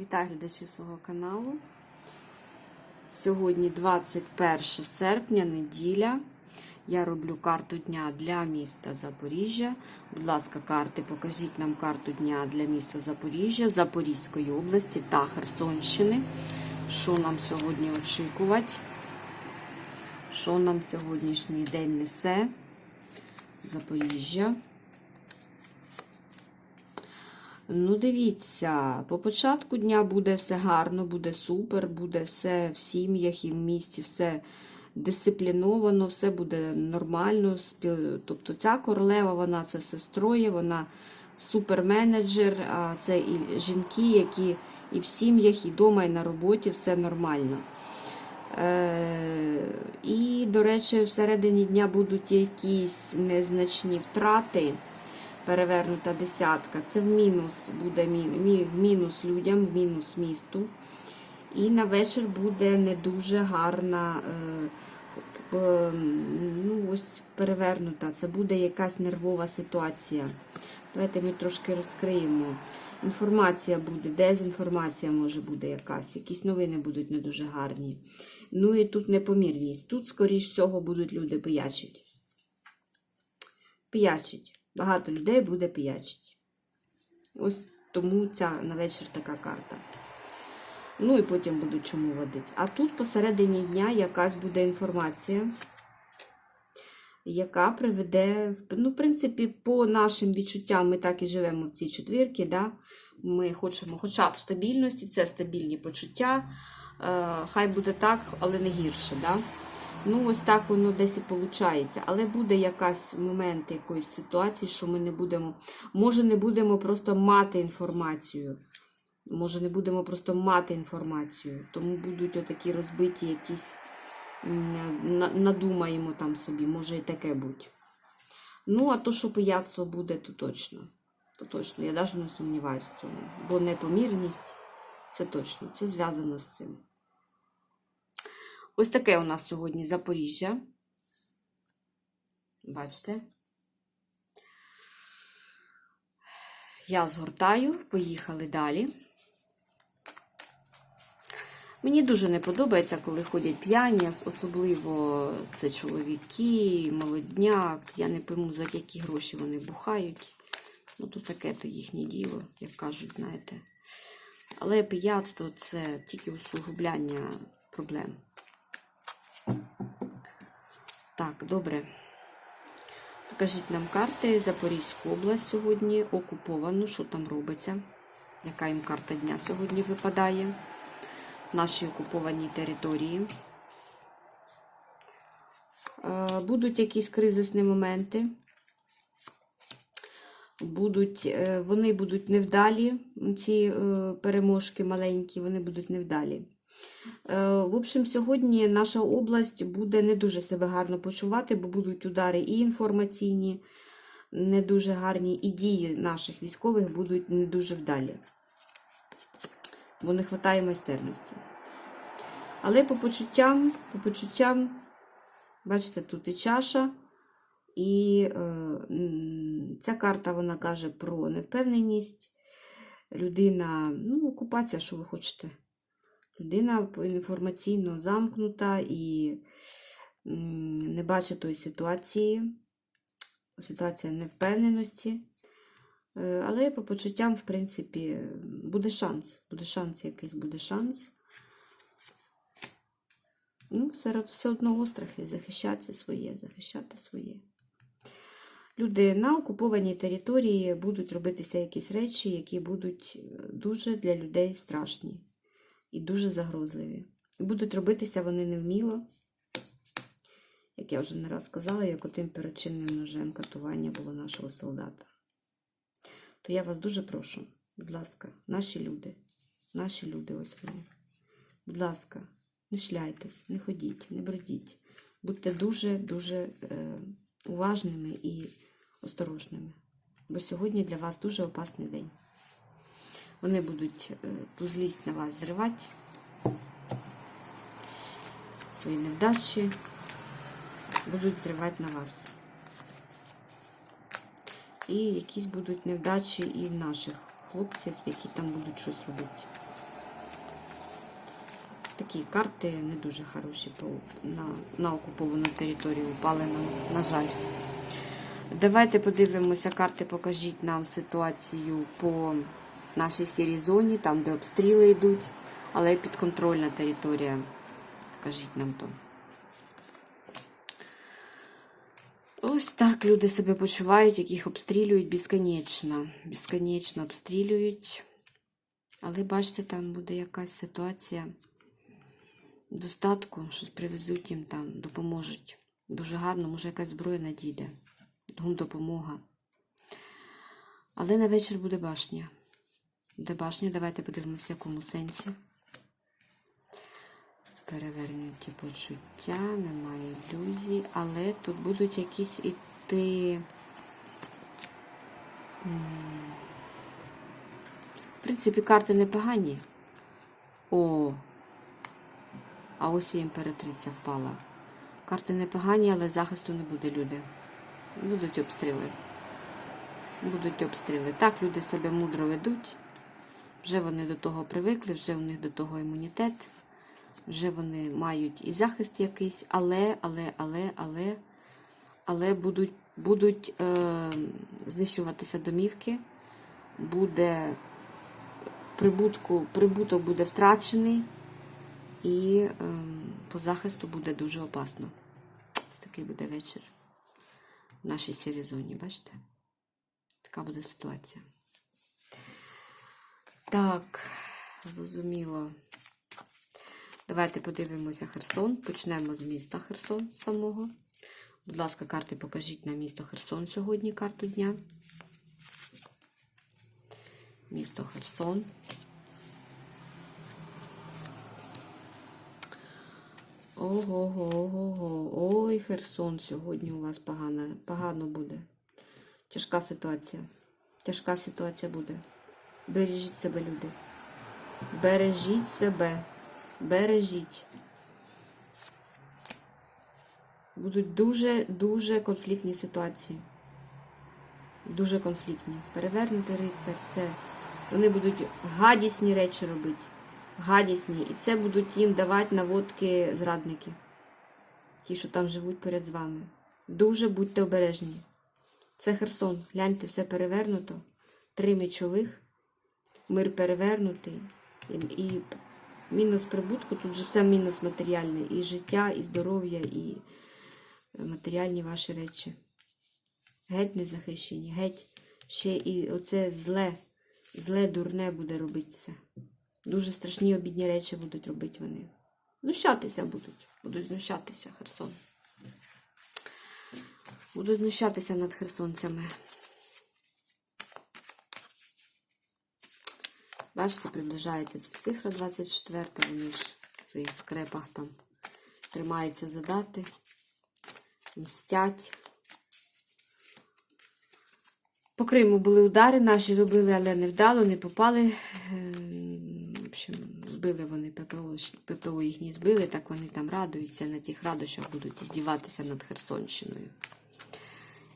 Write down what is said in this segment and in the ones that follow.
Вітаю глядачів свого каналу. Сьогодні 21 серпня, неділя. Я роблю карту дня для міста Запоріжжя. Будь ласка, карти, покажіть нам карту дня для міста Запоріжжя, Запорізької області та Херсонщини. Що нам сьогодні очікувати? Що нам сьогоднішній день несе? Запоріжжя. Ну, дивіться, по початку дня буде все гарно, буде супер, буде все в сім'ях і в місті, все дисципліновано, все буде нормально. Тобто ця королева, вона це все строє, вона суперменеджер, а це і жінки, які і в сім'ях, і вдома, і на роботі все нормально. Е, і, до речі, всередині дня будуть якісь незначні втрати перевернута десятка. Це в мінус буде в мінус людям, в мінус місту. І на вечір буде не дуже гарна, е, е, ну ось перевернута. Це буде якась нервова ситуація. Давайте ми трошки розкриємо. Інформація буде, дезінформація може бути якась, якісь новини будуть не дуже гарні. Ну і тут непомірність. Тут, скоріш всього, будуть люди пиячить. Пиячить. Багато людей буде пиячить. Ось тому ця на вечір така карта. Ну і потім будуть чому водити. А тут посередині дня якась буде інформація, яка приведе, ну, в принципі, по нашим відчуттям, ми так і живемо в цій четвірці. Да? Ми хочемо хоча б стабільності, це стабільні почуття. Е, хай буде так, але не гірше. Да? Ну, ось так воно десь і виходить. Але буде якась момент якоїсь ситуації, що ми не будемо, може, не будемо просто мати інформацію. Може, не будемо просто мати інформацію. Тому будуть отакі розбиті якісь, надумаємо там собі, може і таке бути. Ну, а то, що пияцтво буде, то точно. То точно, я навіть не сумніваюся в цьому. Бо непомірність це точно, це зв'язано з цим. Ось таке у нас сьогодні Запоріжжя. Бачите? Я згортаю, поїхали далі. Мені дуже не подобається, коли ходять п'яні, особливо це чоловіки, молодняк. Я не пойму, за які гроші вони бухають. Ну, то таке то їхнє діло, як кажуть, знаєте. Але пияцтво це тільки усугубляння проблем. Так, добре. Покажіть нам карти. Запорізьку область сьогодні окуповану. Що там робиться? Яка їм карта дня сьогодні випадає? В нашій окупованій території. Е, Будуть якісь кризисні моменти. Будуть, е, вони будуть невдалі, ці е, переможки маленькі, вони будуть невдалі. Е, В общем, сьогодні наша область буде не дуже себе гарно почувати, бо будуть удари і інформаційні, не дуже гарні, і дії наших військових будуть не дуже вдалі. Бо не вистачає майстерності. Але по почуттям, по почуттям, бачите, тут і чаша, і е, ця карта вона каже про невпевненість. Людина, ну, окупація, що ви хочете. Людина інформаційно замкнута і не бачить тої ситуації. Ситуація невпевненості. Е, Але по почуттям, в принципі, буде шанс. Буде шанс якийсь, буде шанс. Ну, все, все одно острахи, захищати своє, захищати своє. Люди на окупованій території будуть робитися якісь речі, які будуть е, дуже для людей страшні і дуже загрозливі. І будуть робитися вони невміло, як я вже не раз сказала, як отим перечинним ножем катування було нашого солдата. То я вас дуже прошу, будь ласка, наші люди, наші люди, ось вони. Будь ласка, не шляйтесь, не ходіть, не бродіть. Будьте дуже-дуже е, уважними і осторожними. Бо сьогодні для вас дуже опасний день. Вони будуть е, ту злість на вас зривати, свої невдачі будуть зривати на вас. І якісь будуть невдачі і в наших хлопців, які там будуть щось робити. Такі карти не дуже хороші на, на окуповану територію упали нам, на жаль. Давайте подивимося, карти покажіть нам ситуацію по нашій сірій зоні, там, де обстріли йдуть, але підконтрольна територія. Покажіть нам то. Ось так люди себе почувають, яких обстрілюють безконечно. Безконечно обстрілюють. Але бачите, там буде якась ситуація достатку, щось привезуть їм там, допоможуть. Дуже гарно, може якась зброя надійде. Допомога. Але на вечір буде башня. Буде башня, давайте подивимося, в якому сенсі. Перевернуті почуття, немає ілюзій, але тут будуть якісь іти. В принципі, карти непогані. О! А ось і імператриця впала. Карти непогані, але захисту не буде, люди. Будуть обстріли. Будуть обстріли. Так, люди себе мудро ведуть. Вже вони до того привикли, вже у них до того імунітет, вже вони мають і захист якийсь, але, але, але, але, але будуть, будуть е, знищуватися домівки, буде прибутку, прибуток буде втрачений, і е, по захисту буде дуже опасно. Такий буде вечір в нашій сірій зоні, бачите? Така буде ситуація. Так, зрозуміло. Давайте подивимося Херсон. Почнемо з міста Херсон самого. Будь ласка, карти покажіть на місто Херсон сьогодні карту дня. Місто Херсон. Ого-го-го-го. Ой, Херсон, сьогодні у вас погано, погано буде. Тяжка ситуація. Тяжка ситуація буде. Бережіть себе, люди. Бережіть себе. Бережіть. Будуть дуже-дуже конфліктні ситуації. Дуже конфліктні. Перевернути рицар, це. Вони будуть гадісні речі робити. Гадісні. І це будуть їм давати наводки зрадники. Ті, що там живуть поряд з вами. Дуже будьте обережні. Це Херсон. Гляньте, все перевернуто. Три мечових. Мир перевернутий. І, мінус прибутку, тут же все мінус матеріальне. І життя, і здоров'я, і матеріальні ваші речі. Геть не захищені, геть. Ще і оце зле, зле, дурне буде робитися. Дуже страшні обідні речі будуть робити вони. Знущатися будуть. Будуть знущатися, Херсон. Будуть знущатися над херсонцями. Бачите, приближається ця цифра 24, вони ж в своїх скрепах там тримаються за дати, мстять. По Криму були удари, наші робили, але не вдало, не попали. Ем, В общем, збили вони ППО, ППО їхні збили, так вони там радуються, на тих радощах будуть здіватися над Херсонщиною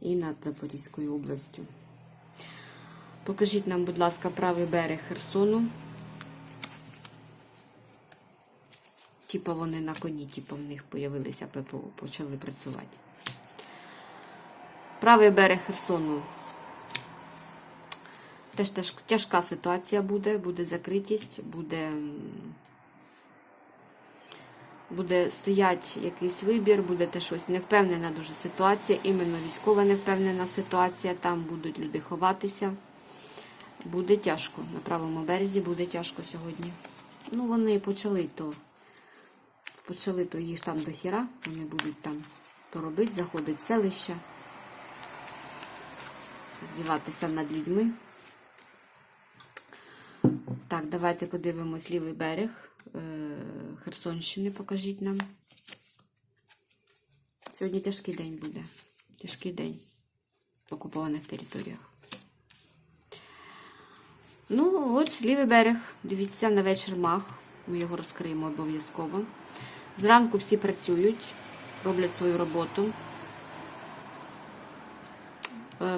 і над Запорізькою областю. Покажіть нам, будь ласка, правий берег Херсону. Типа вони на коні, типа в них появилися ППО, почали працювати. Правий берег Херсону. Теж теж тяжка ситуація буде, буде закритість, буде, буде стоять якийсь вибір, буде те щось невпевнена дуже ситуація, іменно військова невпевнена ситуація, там будуть люди ховатися. Буде тяжко. На правому березі буде тяжко сьогодні. Ну, вони почали то. Почали то їх там до хіра. Вони будуть там то робити, заходить в селище, здіватися над людьми. Так, давайте подивимось лівий берег е, Херсонщини, покажіть нам. Сьогодні тяжкий день буде. Тяжкий день в окупованих територіях. Ну, от лівий берег. Дивіться, на вечір мах. Ми його розкриємо обов'язково. Зранку всі працюють, роблять свою роботу. Е,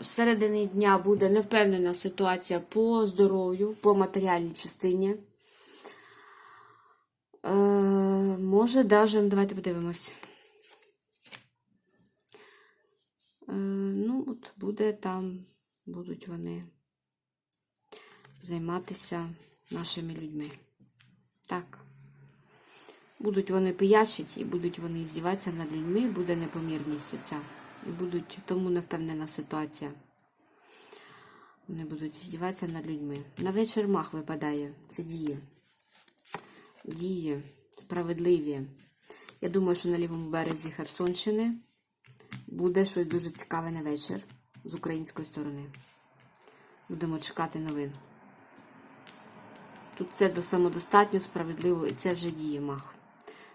Всередині дня, буде невпевнена ситуація по здоров'ю, по матеріальній частині. Е, може, даже, ну, давайте подивимось. Е, ну, от буде там, будуть вони займатися нашими людьми. Так. Будуть вони пиячить і будуть вони здіватися над людьми, буде непомірність оця. І будуть, тому не впевнена ситуація. Вони будуть здіватися над людьми. На вечір мах випадає. Це діє. Діє. Справедливі. Я думаю, що на лівому березі Херсонщини буде щось дуже цікаве на вечір з української сторони. Будемо чекати новин. Тут це до самодостатньо, справедливо, і це вже діє мах.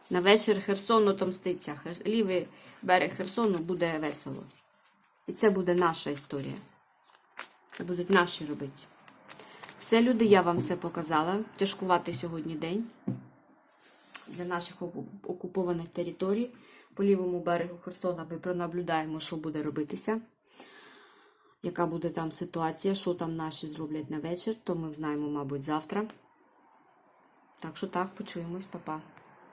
На вечір Херсону отомститься. Хер- Лівий берег Херсону буде весело. І це буде наша історія. Це будуть наші робити. Все, люди, я вам це показала. Тяжкуватий сьогодні день для наших окупованих територій. По лівому берегу Херсона ми пронаблюдаємо, що буде робитися. Яка буде там ситуація, що там наші зроблять на вечір, то ми знаємо, мабуть, завтра. Так що так, почуємось, па-па.